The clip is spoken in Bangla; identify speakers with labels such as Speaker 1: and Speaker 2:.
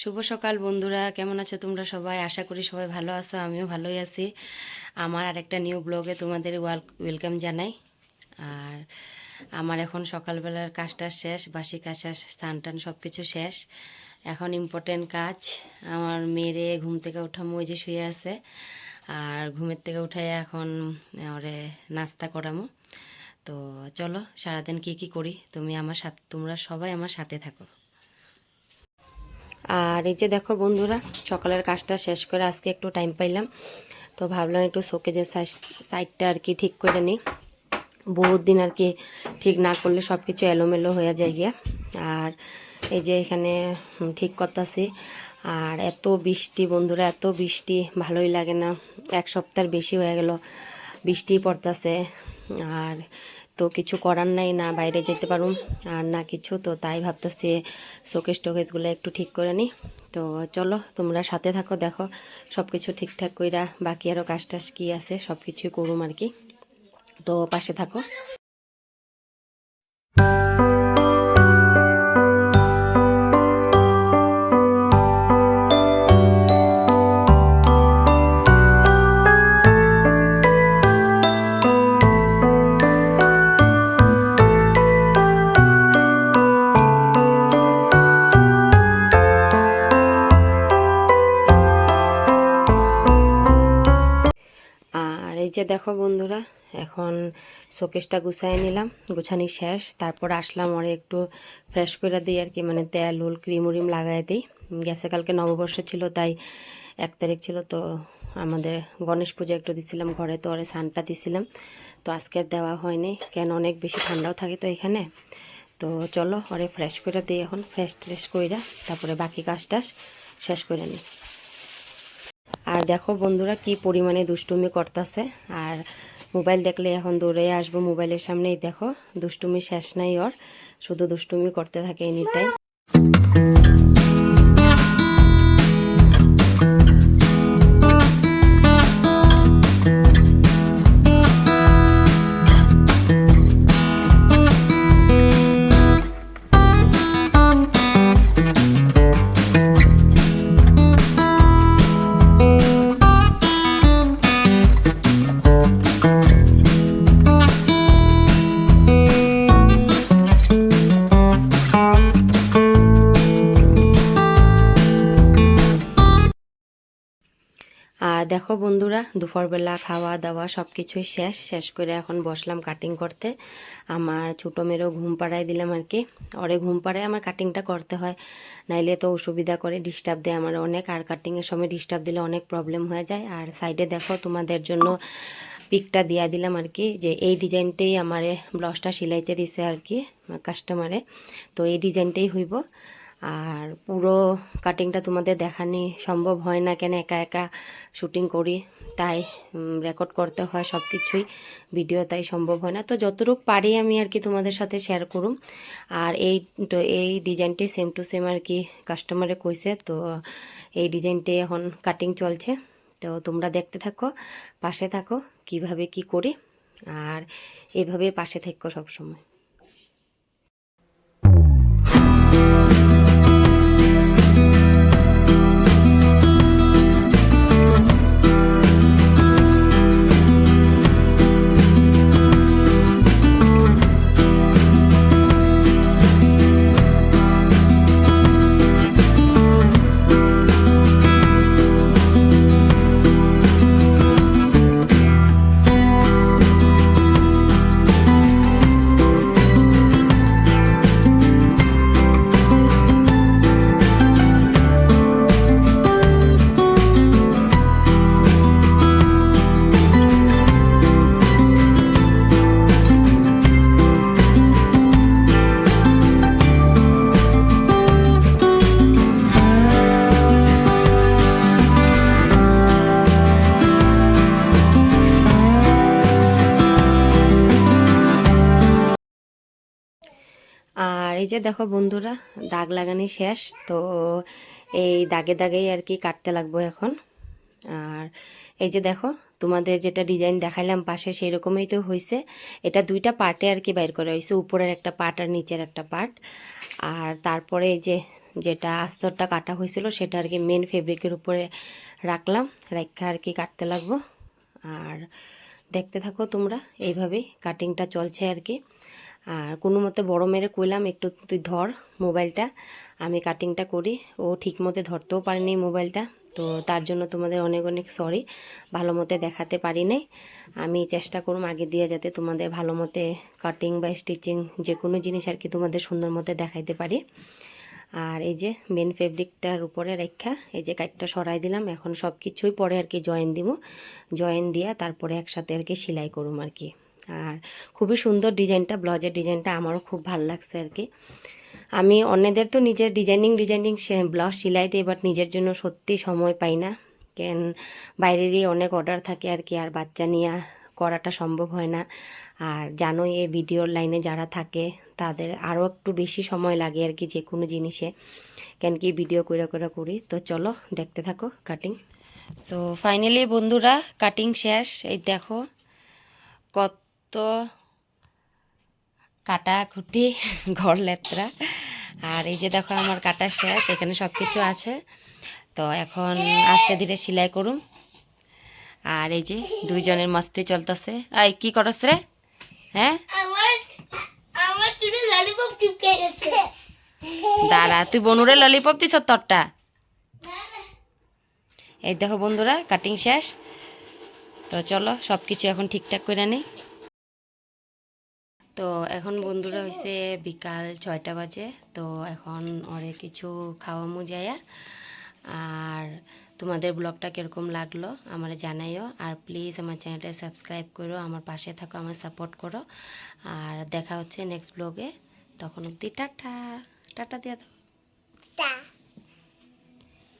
Speaker 1: শুভ সকাল বন্ধুরা, কেমন আছো তোমরা সবাই? আশা করি সবাই ভালো আছো, আমিও ভালোই আছি। আমার আরেকটা নিউ ব্লগে তোমাদের ওয়েলকাম জানাই। আর আমার এখন সকালবেলার কাজটা শেষ, বাসি কাজ স্নান টান সব কিছু শেষ। এখন ইম্পর্টেন্ট কাজ, আমার মেয়েরে ঘুম থেকে উঠামো, ওই যে শুয়ে আছে। আর ঘুমের থেকে উঠাই এখন ওরে নাস্তা করামো। তো চলো, সারাদিন কি কি করি? তুমি আমার সাথে তোমরা সবাই আমার সাথে থাকো। আর এই যে দেখো বন্ধুরা, সকালের কাজটা শেষ করে আজকে একটু টাইম পাইলাম। তো ভাবলাম একটু শোকেজের সাইডটা আর কি ঠিক করে নিই। বহুত দিন আর কি ঠিক না করলে সব কিছু এলোমেলো হয়ে যায় গিয়া। আর এই যে এখানে ঠিক করতেছি। আর এত বৃষ্টি বন্ধুরা, এত বৃষ্টি, ভালোই লাগে না। এক সপ্তাহের বেশি হয়ে গেল বৃষ্টি পড়তেছে। আর তো কিছু করার নাই, না বাইরে যেতে পারুম আর না কিছু, তো তাই ভাবতেছি শোকেস টোকেসগুলো একটু ঠিক করে নিই তো চলো, তোমরা সাথে থাকো, দেখো সব কিছু ঠিকঠাক কইরা বাকি আরও কাজ টাজ কী আছে সব কিছুই করুম আর কি তো পাশে থাকো। এই যে দেখো বন্ধুরা, এখন শোকেসটা গুছাই নিলাম, গুছানি শেষ। তারপর আসলাম ওরে একটু ফ্রেশ করে দিই আর কি মানে তেল, উল, ক্রিম উরিম লাগাই দিই। গেছে কালকে নববর্ষ ছিল, তাই এক তারিখ ছিল, তো আমাদের গণেশ পূজা একটু দিছিলাম ঘরে, তো ওরে সানটা দিছিলাম। তো আজকে দেওয়া হয়নি, কেন অনেক বেশি ঠান্ডাও থাকে তো এখানে। তো চলো ওরে ফ্রেশ করে দিই এখন ফ্রেশ ট্রেশ কইরা, তারপরে বাকি কাজ টাজ শেষ করে নিই। আর দেখো বন্ধুরা কি পরিমাণে দুষ্টুমি করতেছে। আর মোবাইল দেখলে এখন দৌড়ে আসব মোবাইলের সামনেই। দেখো, দুষ্টুমি শেষ নাই ওর। শুধু দুষ্টুমি করতে থাকে এনি টাইম আর দেখো বন্ধুরা, দুপুরবেলা খাওয়া দাওয়া সব কিছুই শেষ। শেষ করে এখন বসলাম কাটিং করতে। আমার ছোটো মেয়েরও ঘুম পাড়ায় দিলাম আর কি। ওরে ঘুম পাড়ায় আমার কাটিংটা করতে হয়। নাইলে তো অসুবিধা করে ডিস্টার্ব দেয় আমার অনেক। আর কাটিংয়ের সময় ডিস্টার্ব দিলে অনেক প্রবলেম হয়ে যায়। আর সাইডে দেখো তোমাদের জন্য পিকটা দিয়া দিলাম আর কি, যে এই ডিজাইনটাই আমার ব্লাউজটা সিলাইতে দিছে আর কি কাস্টমারে তো এই ডিজাইনটাই হইব। আর পুরো কাটিংটা তোমাদের দেখানি সম্ভব হয় না কেন একা একা শুটিং করি। তাই রেকর্ড করতে হয় সব কিছুই ভিডিও তাই সম্ভব হয় না। তো যতটুকু পারি আমি আর কি তোমাদের সাথে শেয়ার করুম। আর এই, তো এই ডিজাইনটি সেম টু সেম আর কি কাস্টমারে কইছে। তো এই ডিজাইনটি এখন কাটিং চলছে। তো তোমরা দেখতে থাকো, পাশে থাকো, কীভাবে কি করি। আর এইভাবে পাশে থাকো সবসময়। এই যে দেখো বন্ধুরা, দাগ লাগানি শেষ, তো এই দাগে দাগেই আর কি কাটতে লাগবো এখন। আর এই যে দেখো, তোমাদের যেটা ডিজাইন দেখাইলাম, পাশে সেই রকমই তো হয়েছে এটা দুইটা পার্টে আর কি বাইর করা হয়েছে উপরের একটা পার্ট আর নিচের একটা পার্ট। আর তারপরে এই যে যেটা আস্তরটা কাটা হয়েছিল সেটা আর কি মেন ফেব্রিকের উপরে রাখলাম, রাখা আর কি কাটতে লাগবো। আর দেখতে থাকো তোমরা, এইভাবেই কাটিংটা চলছে আর কি। আর কোনো মতে বড় মেরে কইলাম, একটু তুই ধর মোবাইলটা। আমি কাটিংটা করি। ও ঠিক মতে ধরতেও পারিনি মোবাইলটা। তো তার জন্য তোমাদের অনেক অনেক সরি ভালো মতে দেখাতে পারি আমি চেষ্টা করুম আগে দিয়ে যাতে তোমাদের ভালো মতে কাটিং বা স্টিচিং যে কোনো জিনিস আর কি তোমাদের সুন্দর মতে দেখাইতে পারি। আর এই যে মেন ফেব্রিকটার উপরে রেখা, এই যে কাইটটা সরাই দিলাম। এখন সব কিছুই পরে আর কি জয়েন দিব। জয়েন দিয়া তারপরে একসাথে আর কি সেলাই করুম আর কি। আর খুবই সুন্দর ডিজাইনটা, ব্লাউজের ডিজাইনটা আমারও খুব ভালো লাগছে আর কি। আমি অন্যদের তো নিজের ডিজাইনিং ডিজাইনিং ব্লাউজ সেলাই দিই বাট নিজের জন্য সত্যি সময় পাই না। কেন, বাইরেরই অনেক অর্ডার থাকে আর কি, আর বাচ্চা নিয়ে করাটা সম্ভব হয় না। আর জানোই এই ভিডিওর লাইনে যারা থাকে, তাদের আরও একটু বেশি সময় লাগে আর কি যে কোনো জিনিসে। কেন কি ভিডিও করে করে করি। তো চলো, দেখতে থাকো কাটিং সো ফাইনালি বন্ধুরা কাটিং শেষ। এই দেখো, কত কাটা খুঁটি ঘর লেত্রা। আর এই যে দেখো আমার কাটা শেষ এখানে সব কিছু আছে। তো এখন আস্তে ধীরে সেলাই করুম। আর এই যে দুইজনের মস্তি চলতেছে। এই কি করস রে? হ্যাঁ? দাঁড়া তুই বনুরে ললিপপ দিছ তোরটা? এই দেখো বন্ধুরা কাটিং শেষ। তো চলো সব কিছু এখন ঠিকঠাক করে নিই। তো এখন বন্ধুরা হয়েছে বিকাল ছয়টা বাজে, তো এখন অনেক কিছু খাওয়ামু যায়া আর তোমাদের ব্লগটা কীরকম লাগল আমার জানাইও, আর প্লিজ আমার চ্যানেলটা সাবস্ক্রাইব করো, আমার পাশে থাকো, আমার সাপোর্ট করো। আর দেখা হচ্ছে নেক্সট ব্লগে তখন অবধি টাটা টাটা দিয়ে দাও।